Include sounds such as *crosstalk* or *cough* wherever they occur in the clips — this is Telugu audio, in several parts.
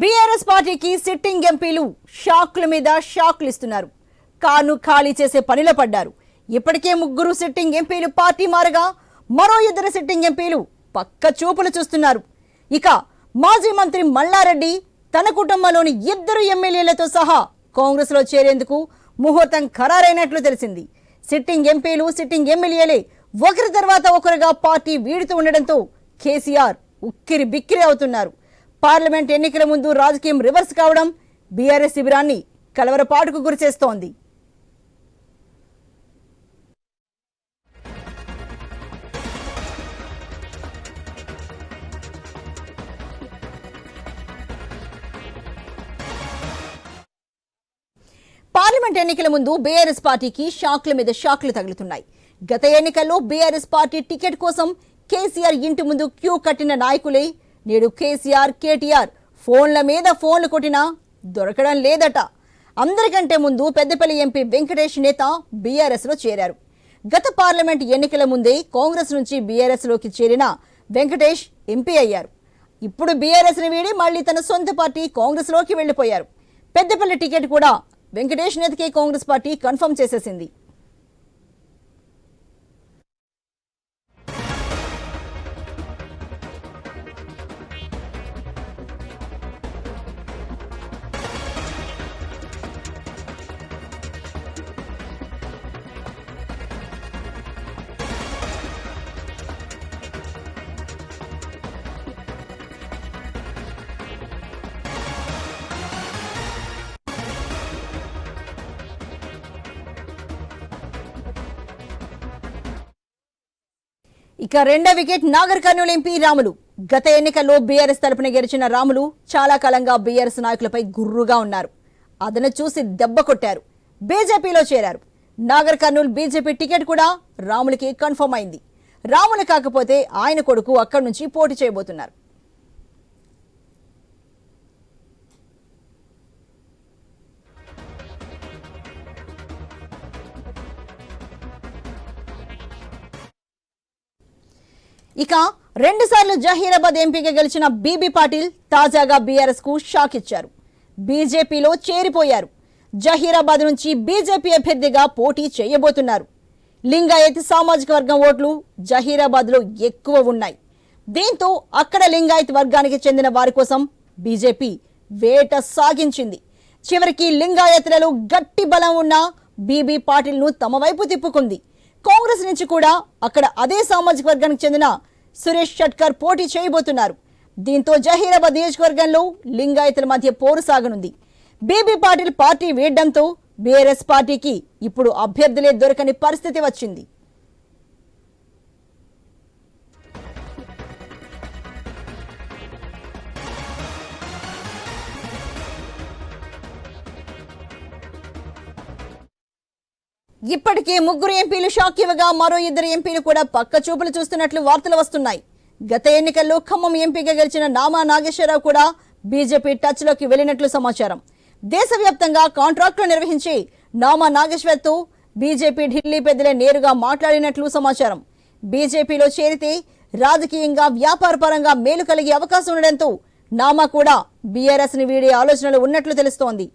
బీఆర్ఎస్ పార్టీకి సిట్టింగ్ ఎంపీలు షాక్ల మీద షాక్లు ఇస్తున్నారు. కాను ఖాళీ చేసే పనిలో పడ్డారు. ఇప్పటికే ముగ్గురు సిట్టింగ్ ఎంపీలు పార్టీ మారగా మరో ఇద్దరు సిట్టింగ్ ఎంపీలు పక్క చూపులు చూస్తున్నారు. ఇక మాజీ మంత్రి మల్లారెడ్డి తన కుటుంబంలోని ఇద్దరు ఎమ్మెల్యేలతో సహా కాంగ్రెస్లో చేరేందుకు ముహూర్తం ఖరారైనట్లు తెలిసింది. సిట్టింగ్ ఎంపీలు సిట్టింగ్ ఎమ్మెల్యేలే ఒకరి తర్వాత ఒకరుగా పార్టీ వీడుతూ ఉండడంతో కేసీఆర్ ఉక్కిరి బిక్కిరి అవుతున్నారు. పార్లమెంట్ ఎన్నికల ముందు రాజకీయం రివర్స్ కావడం బీఆర్ఎస్ శిబిరాన్ని కలవరపాటుకు గురిచేస్తోంది. పార్లమెంట్ ఎన్నికల ముందు బీఆర్ఎస్ పార్టీకి షాక్ల మీద షాక్లు తగులుతున్నాయి. గత ఎన్నికల్లో బీఆర్ఎస్ పార్టీ టికెట్ కోసం కేసీఆర్ ఇంటి ముందు క్యూ కట్టిన నాయకులే నేడు కేసీఆర్ కేటీఆర్ ఫోన్ల మీద ఫోన్లు కొట్టినా దొరకడం లేదట. అందరికంటే ముందు పెద్దపల్లి ఎంపీ వెంకటేష్ నేత బీఆర్ఎస్లో చేరారు. గత పార్లమెంట్ ఎన్నికల ముందే కాంగ్రెస్ నుంచి బీఆర్ఎస్లోకి చేరిన వెంకటేష్ ఎంపీ అయ్యారు. ఇప్పుడు బీఆర్ఎస్ని వీడి మళ్ళీ తన సొంత పార్టీ కాంగ్రెస్లోకి వెళ్ళిపోయారు. వెళ్ళిపోయారు పెద్దపల్లి టికెట్ కూడా వెంకటేష్ నేతకే కాంగ్రెస్ పార్టీ కన్ఫర్మ్ చేసేసింది. ఇక రెండో వికెట్ నాగర్ కర్నూలు ఎంపీ రాములు. గత ఎన్నికల్లో బీఆర్ఎస్ తరపున గెలిచిన రాములు చాలా కాలంగా బీఆర్ఎస్ నాయకులపై గుర్రుగా ఉన్నారు. అదను చూసి దెబ్బ కొట్టారు. బీజేపీలో చేరారు. నాగర్ కర్నూలు బీజేపీ టికెట్ కూడా రాములకి కన్ఫర్మ్ అయింది. రాములు కాకపోతే ఆయన కొడుకు అక్కడి నుంచి పోటీ చేయబోతున్నారు. ఇక రెండుసార్లు జహీరాబాద్ ఎంపీగా గెలిచిన బీబీ పాటిల్ తాజాగా బీఆర్ఎస్కు షాక్ ఇచ్చారు. బీజేపీలో చేరిపోయారు. జహీరాబాద్ నుంచి బీజేపీ అభ్యర్థిగా పోటీ చేయబోతున్నారు. లింగాయత్ సామాజిక వర్గం ఓట్లు జహీరాబాద్లో ఎక్కువ ఉన్నాయి. దీంతో అక్కడ లింగాయత్ వర్గానికి చెందిన వారి కోసం బీజేపీ వేట సాగించింది. చివరికి లింగాయత్లలో గట్టి బలం ఉన్న బీబీ పాటిల్ను తమ వైపు తిప్పుకుంది. కాంగ్రెస్ నుంచి కూడా అక్కడ అదే సామాజిక వర్గానికి చెందిన సురేష్ షట్కర్ పోటీ చేయబోతున్నారు. దీంతో జహీరాబాద్ నియోజకవర్గంలో లింగాయతుల మధ్య పోరు సాగనుంది. బీబీ పాటిల్ పార్టీ వేయడంతో బీఆర్ఎస్ పార్టీకి ఇప్పుడు అభ్యర్థులే దొరకని పరిస్థితి వచ్చింది. ఇప్పటికే ముగ్గురు ఎంపీలు షాక్ ఇవ్వగా మరో ఇద్దరు ఎంపీలు కూడా పక్క చూపులు చూస్తున్నట్లు వార్తలు వస్తున్నాయి. గత ఎన్నికల్లో ఖమ్మం ఎంపీగా గెలిచిన నామా నాగేశ్వరరావు కూడా బీజేపీ టచ్లోకి వెళ్ళినట్లు సమాచారం. దేశవ్యాప్తంగా కాంట్రాక్టులు నిర్వహించి నామా నాగేశ్వర్తో బీజేపీ ఢిల్లీ పెద్దలే నేరుగా మాట్లాడినట్లు సమాచారం. బీజేపీలో చేరితే రాజకీయంగా వ్యాపారపరంగా మేలు కలిగే అవకాశం ఉండడంతో నామా కూడా బీఆర్ఎస్ని వీడే ఆలోచనలు ఉన్నట్లు తెలుస్తోంది.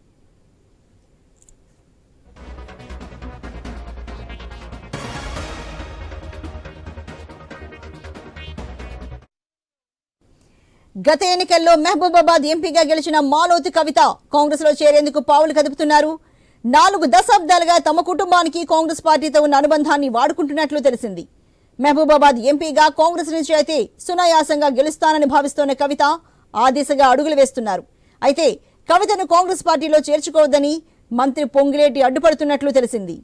గత ఎన్నికల్లో మహబూబాబాద్ ఎంపీగా గెలిచిన మాలోతి కవిత కాంగ్రెస్లో చేరేందుకు పావులు కదుపుతున్నారు. నాలుగు దశాబ్దాలుగా తమ కుటుంబానికి కాంగ్రెస్ పార్టీతో ఉన్న అనుబంధాన్ని వాడుకుంటున్నట్లు తెలిసింది. మహబూబాబాద్ ఎంపీగా కాంగ్రెస్ నుంచి అయితే సునాయాసంగా గెలుస్తానని భావిస్తోన్న కవిత ఆ దిశగా అడుగులు వేస్తున్నారు. అయితే కవితను కాంగ్రెస్ పార్టీలో చేర్చుకోవద్దని మంత్రి పొంగిలేటి అడ్డుపడుతున్నట్లు తెలిసింది.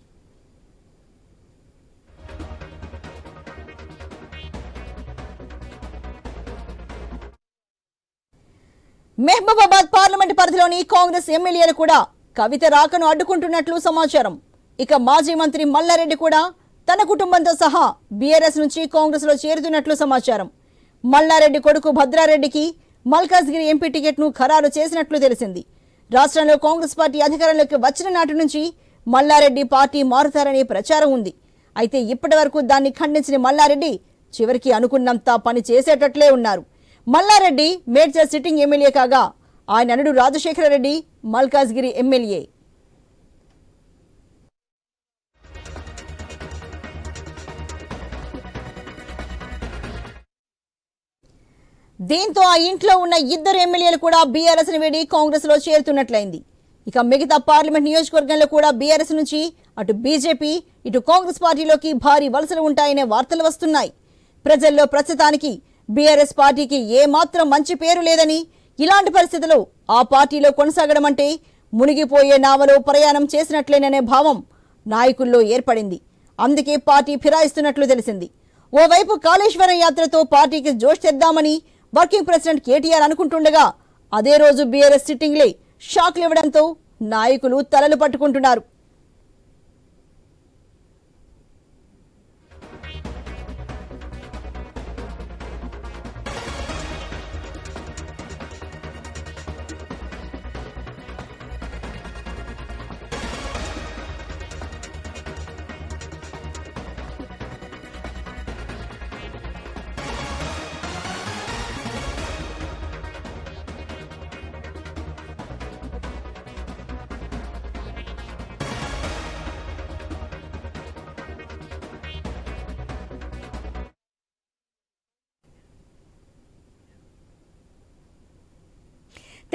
మెహబూబాబాద్ పార్లమెంట్ పరిధిలోని కాంగ్రెస్ ఎమ్మెల్యేలు కూడా కవిత రాకను అడ్డుకుంటున్నట్లు సమాచారం. ఇక మాజీ మంత్రి మల్లారెడ్డి కూడా తన కుటుంబంతో సహా బీఆర్ఎస్ నుంచి కాంగ్రెస్లో చేరుతున్నట్లు సమాచారం. మల్లారెడ్డి కొడుకు భద్రారెడ్డికి మల్కాజ్గిరి ఎంపీ టికెట్ను ఖరారు చేసినట్లు తెలిసింది. రాష్ట్రంలో కాంగ్రెస్ పార్టీ అధికారంలోకి వచ్చిన నాటి నుంచి మల్లారెడ్డి పార్టీ మారుతారనే ప్రచారం ఉంది. అయితే ఇప్పటి వరకు దాన్ని ఖండించిన మల్లారెడ్డి చివరికి అనుకున్నంత పని చేసేటట్లే ఉన్నారు. మల్లారెడ్డి మేడ్చల్ సిట్టింగ్ ఎమ్మెల్యే కాగా ఆయన అనుడు రాజశేఖర రెడ్డి మల్కాజ్గిరి ఎమ్మెల్యే. దీంతో ఆ ఇంట్లో ఉన్న ఇద్దరు ఎమ్మెల్యేలు కూడా బీఆర్ఎస్ని వీడి కాంగ్రెస్లో చేరుతున్నట్లయింది. ఇక మిగతా పార్లమెంట్ నియోజకవర్గంలో కూడా బీఆర్ఎస్ నుంచి అటు బీజేపీ ఇటు కాంగ్రెస్ పార్టీలోకి భారీ వలసలు ఉంటాయనే వార్తలు వస్తున్నాయి. ప్రజల్లో ప్రస్తుతానికి బీఆర్ఎస్ పార్టీకి ఏమాత్రం మంచి పేరు లేదని ఇలాంటి పరిస్థితులు ఆ పార్టీలో కొనసాగడం అంటే మునిగిపోయే నావలో ప్రయాణం చేసినట్లేననే భావం నాయకుల్లో ఏర్పడింది. అందుకే పార్టీ ఫిరాయిస్తున్నట్లు తెలిసింది. ఓవైపు కాళేశ్వరం యాత్రతో పార్టీకి జోష్ తెద్దామని వర్కింగ్ ప్రెసిడెంట్ కేటీఆర్ అనుకుంటుండగా అదే రోజు బీఆర్ఎస్ సిట్టింగ్లే షాక్లు ఇవ్వడంతో నాయకులు తలలు పట్టుకుంటున్నారు.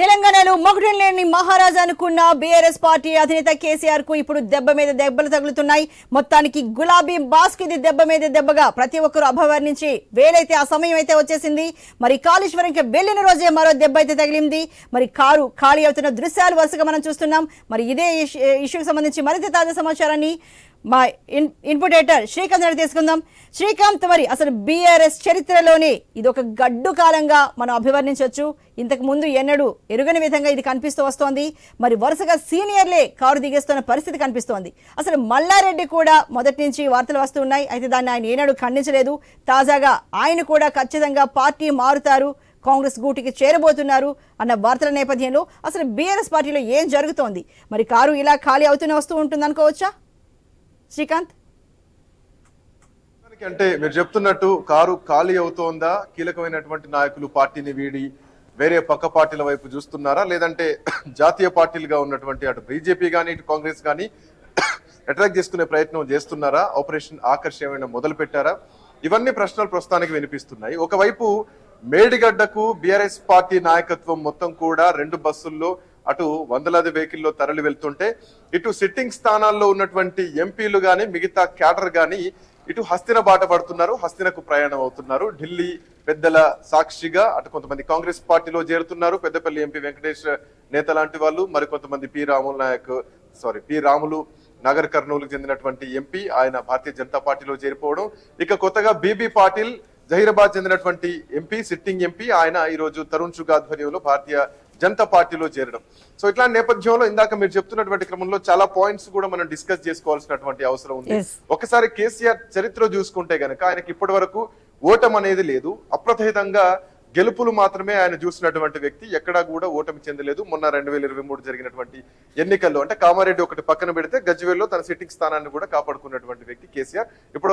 తెలంగాణలో మొగుడు లేని మహారాజా అనుకున్న బీఆర్ఎస్ పార్టీ అధినేత కేసీఆర్కు ఇప్పుడు దెబ్బ మీద దెబ్బలు తగులుతున్నాయి. మొత్తానికి గులాబీ బాస్కి ఇది దెబ్బ మీద దెబ్బగా ప్రతి ఒక్కరు అభివర్ణించి వేలైతే ఆ సమయం అయితే వచ్చేసింది. మరి కాళేశ్వరంకి వెళ్ళిన రోజే మరో దెబ్బ అయితే తగిలింది. మరి కారు ఖాళీ అవుతున్న దృశ్యాలు వరుసగా మనం చూస్తున్నాం. మరి ఇదే ఇష్యూకి సంబంధించి మరింత తాజా సమాచారాన్ని మా ఇన్ ఇన్పుటేటర్ శ్రీకాంత్ రెడ్డి తీసుకుందాం. శ్రీకాంత్ మరి అసలు బీఆర్ఎస్ చరిత్రలోనే ఇది ఒక గడ్డు కాలంగా మనం అభివర్ణించవచ్చు ఇంతకు ముందు ఎన్నడూ ఎరుగని విధంగా ఇది కనిపిస్తూ వస్తోంది. మరి వరుసగా సీనియర్లే కారు దిగేస్తున్న పరిస్థితి కనిపిస్తోంది. అసలు మల్లారెడ్డి కూడా మొదటి నుంచి వార్తలు వస్తున్నాయి అయితే దాన్ని ఆయన ఏనాడు ఖండించలేదు. తాజాగా ఆయన కూడా ఖచ్చితంగా పార్టీ మారుతారు. కాంగ్రెస్ గూటికి చేరబోతున్నారు అన్న వార్తల నేపథ్యంలో అసలు బీఆర్ఎస్ పార్టీలో ఏం జరుగుతోంది? మరి కారు ఇలా ఖాళీ అవుతూనే వస్తూ ఉంటుంది అనుకోవచ్చా శ్రీకాంత్. అంటే మీరు చెప్తున్నట్టు కారు ఖాళీ అవుతోందా? కీలకమైనటువంటి నాయకులు పార్టీని వీడి వేరే పక్క పార్టీల వైపు చూస్తున్నారా? లేదంటే *clears throat* జాతీయ పార్టీలుగా ఉన్నటువంటి అటు బీజేపీ కానీ ఇటు కాంగ్రెస్ కానీ *clears throat* అట్రాక్ట్ చేసుకునే ప్రయత్నం చేస్తున్నారా? ఆపరేషన్ ఆకర్ష్ ఏమైనా మొదలు పెట్టారా? ఇవన్నీ ప్రశ్నలు ప్రస్తుతానికి వినిపిస్తున్నాయి. ఒకవైపు మేడిగడ్డకు బీఆర్ఎస్ పార్టీ నాయకత్వం మొత్తం కూడా రెండు బస్సుల్లో అటు వందలాది వెహికల్లో తరలి వెళ్తుంటే ఇటు సిట్టింగ్ స్థానాల్లో ఉన్నటువంటి ఎంపీలు కానీ మిగతా క్యాడర్ కానీ ఇటు హస్తిన బాట పడుతున్నారు హస్తినకు ప్రయాణం అవుతున్నారు. ఢిల్లీ పెద్దల సాక్షిగా అటు కొంతమంది కాంగ్రెస్ పార్టీలో చేరుతున్నారు. పెద్దపల్లి ఎంపీ వెంకటేష్ నేత లాంటి వాళ్ళు మరి కొంతమంది P Ramulu Naik sorry P Ramulu Nagar కర్నూలుకు చెందినటువంటి ఎంపీ ఆయన భారతీయ జనతా పార్టీలో చేరిపోవడం. ఇక కొత్తగా బీబీ పాటిల్ జహీరాబాద్ చెందినటువంటి ఎంపీ సిట్టింగ్ ఎంపీ ఆయన ఈ రోజు తరుణ్ చుగ్ ఆధ్వర్యంలో భారతీయ జనతా పార్టీలో చేరడం. సో ఇట్లాంటి నేపథ్యంలో ఇందాక మీరు చెప్తున్నటువంటి క్రమంలో చాలా పాయింట్స్ కూడా మనం డిస్కస్ చేసుకోవాల్సినటువంటి అవసరం ఉంది. ఒకసారి కేసీఆర్ చరిత్ర చూసుకుంటే గనక ఆయనకి ఇప్పటి వరకు ఓటం అనేది లేదు. అప్రతిహితంగా గెలుపులు మాత్రమే ఆయన చూసినటువంటి వ్యక్తి. ఎక్కడా కూడా ఓటమి చెందలేదు. మొన్న రెండు వేల ఇరవై మూడు జరిగినటువంటి ఎన్నికల్లో అంటే కామారెడ్డి ఒకటి పక్కన పెడితే గజ్వేల్లో తన సిట్టింగ్ స్థానాన్ని కూడా కాపాడుకున్నటువంటి వ్యక్తి కేసీఆర్. ఇప్పుడు